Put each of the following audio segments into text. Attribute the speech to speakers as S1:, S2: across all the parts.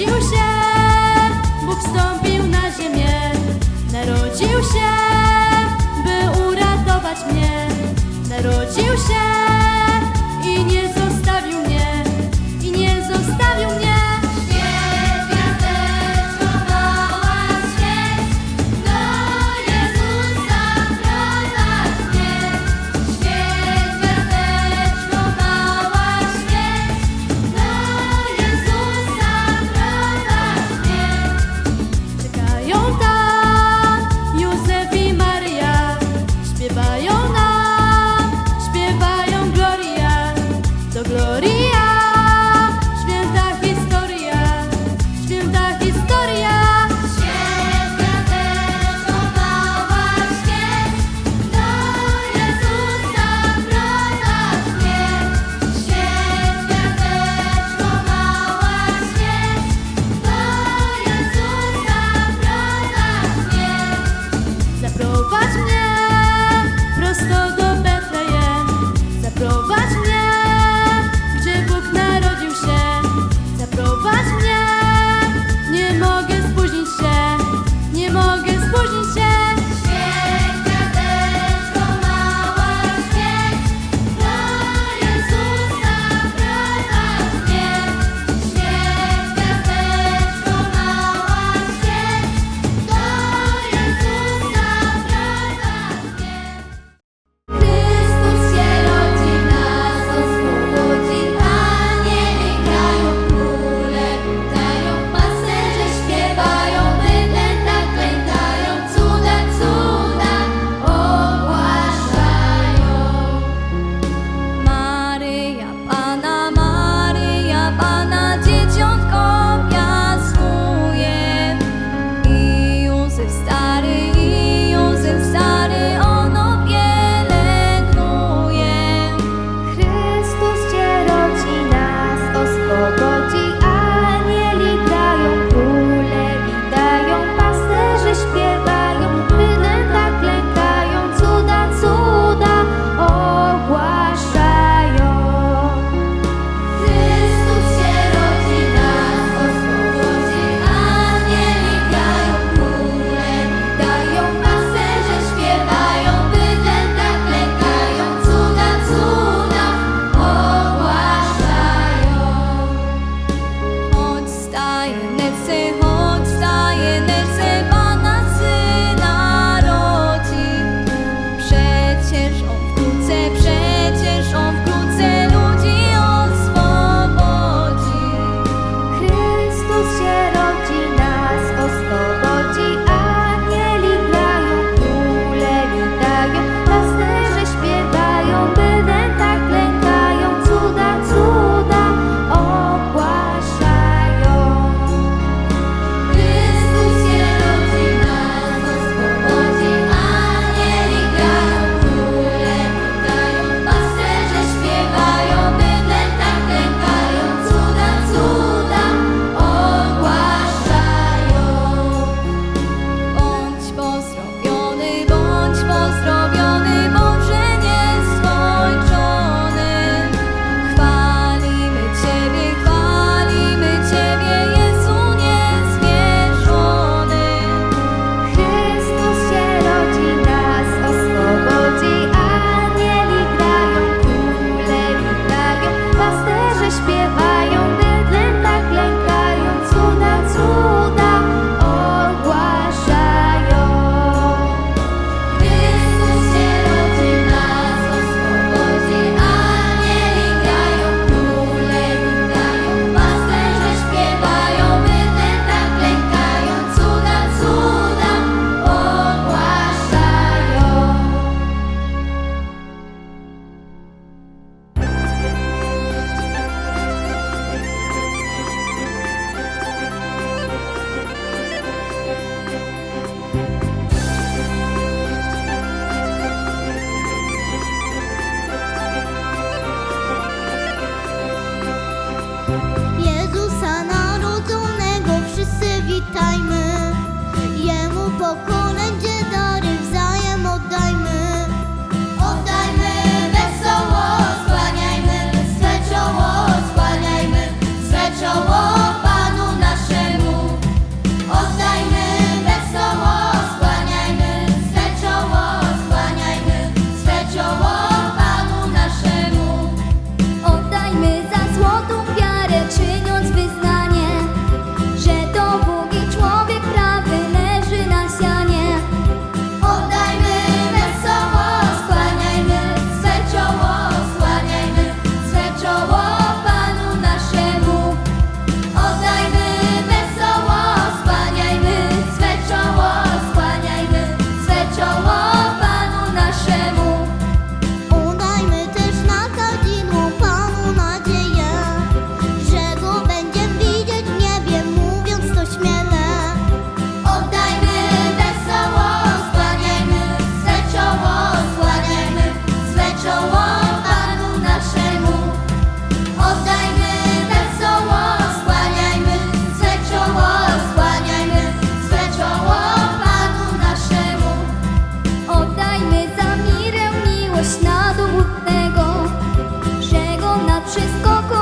S1: Narodził się, Bóg wstąpił na ziemię. Narodził się, by uratować mnie. Narodził się. poco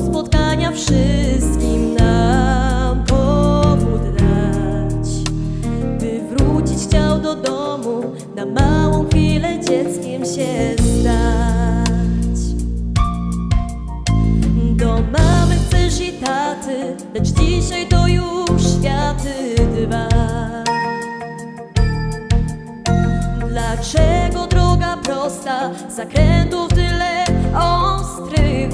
S1: spotkania wszystkim nam powód dać By wrócić chciał do domu, na małą chwilę dzieckiem się stać. Do mamy chcesz i taty, lecz dzisiaj to już światy dwa. Dlaczego droga prosta zakrętów tyle ostrych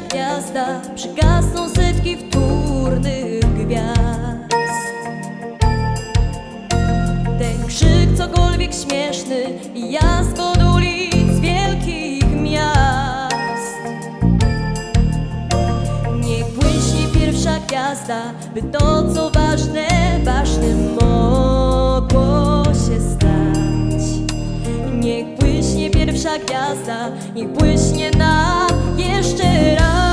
S1: gwiazda, przygasną setki wtórnych gwiazd. Ten krzyk cokolwiek śmieszny i jask od ulic wielkich miast. Niech błyśnie pierwsza gwiazda, by to co ważne, ważnym mogło pierwsza gwiazda, niech błyśnie nam jeszcze raz.